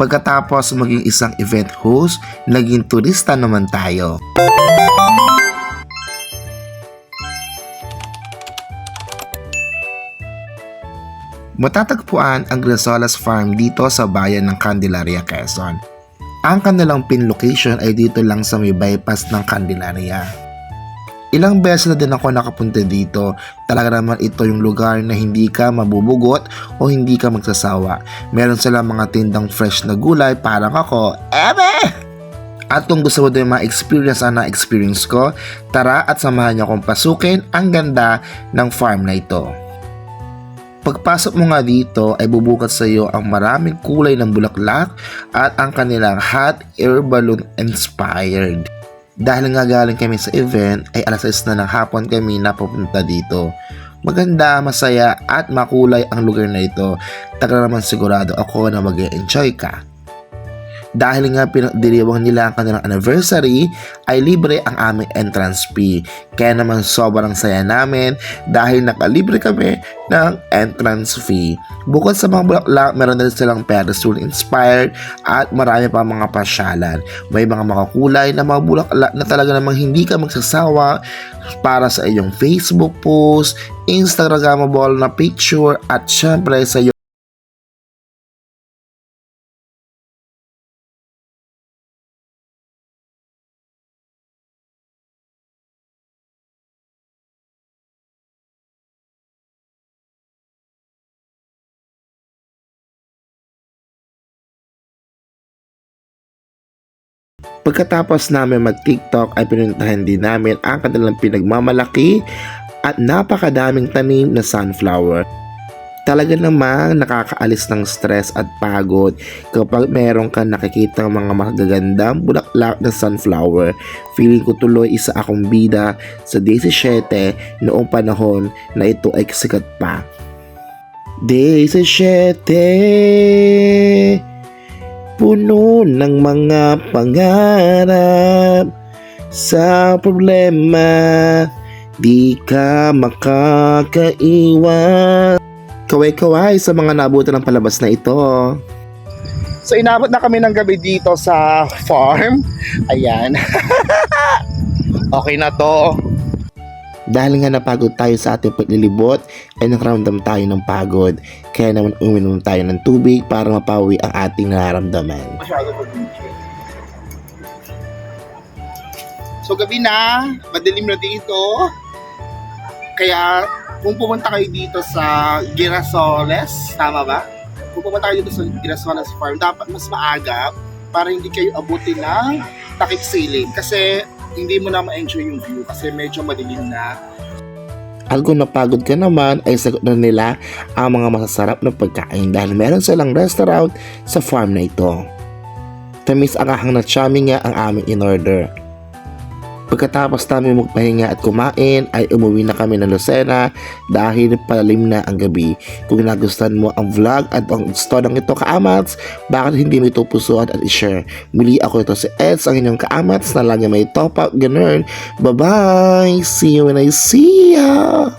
Pagkatapos maging isang event host, naging turista naman tayo. Matatagpuan ang Grasolas Farm dito sa bayan ng Candelaria, Quezon. Ang kanilang pin location ay dito lang sa may bypass ng Candelaria. Ilang beses na din ako nakapunta dito. Talaga naman ito yung lugar na hindi ka mabubugot o hindi ka magsasawa. Meron silang mga tindang fresh na gulay parang ako. Ebe! At kung gusto mo din ma-experience ang na-experience ko, tara at samahan niyo akong pasukin ang ganda ng farm na ito. Pagpasok mo nga dito ay bubukat sa iyo ang maraming kulay ng bulaklak at ang kanilang hot air balloon inspired. Dahil nga galing kami sa event ay alas 6 na ng hapon kami napupunta dito. Maganda, masaya at makulay ang lugar na ito. Taga naman sigurado ako na mag enjoy ka. Dahil nga pinagdiriwang nila ang kanilang anniversary, ay libre ang aming entrance fee. Kaya naman sobrang saya namin dahil nakalibre kami ng entrance fee. Bukod sa mga bulaklak, meron din silang Rule inspired at marami pa mga pasyalan. May mga makakulay na mga bulaklak na talaga namang hindi ka magsasawa para sa iyong Facebook post, Instagramable na picture at syempre sa iyong Pagkatapos namin mag-TikTok ay pinuntahan din namin ang kanilang pinagmamalaki at napakadaming tanim na sunflower. Talaga namang nakakaalis ng stress at pagod kapag meron ka nakikita mga magagandang bulaklak na sunflower. Feeling ko tuloy isa akong bida sa 17 noong panahon na ito ay sikat pa. 17 puno ng mga pangarap sa problema di ka makakaiwan kaway-kaway sa mga nabutan ng palabas na ito So inabot na kami ng gabi dito sa farm. Ayan. okay na to. Dahil nga napagod tayo sa ating paglilibot ay nakaramdam tayo ng pagod kaya naman uminom tayo ng tubig para mapawi ang ating nararamdaman So gabi na, madilim na dito. Kaya kung pumunta kayo dito sa Girasoles, tama ba? Kung pumunta kayo dito sa Girasoles Farm, dapat mas maaga para hindi kayo abutin ng takip siling. Kasi hindi mo na ma-enjoy yung view kasi medyo madilim na. At kung napagod ka naman ay sagot na nila ang mga masasarap na pagkain dahil meron silang restaurant sa farm na ito. Tamis ang ahang na chami nga ang aming in-order. Pagkatapos namin magpahinga at kumain ay umuwi na kami ng Lucena dahil palalim na ang gabi. Kung nagustuhan mo ang vlog at ang storang ito kaamats, bakit hindi mo ito pusuan at i-share? Muli ako ito si Eds, ang inyong kaamats na lagi may top up, ganun. Bye-bye! See you when I see ya!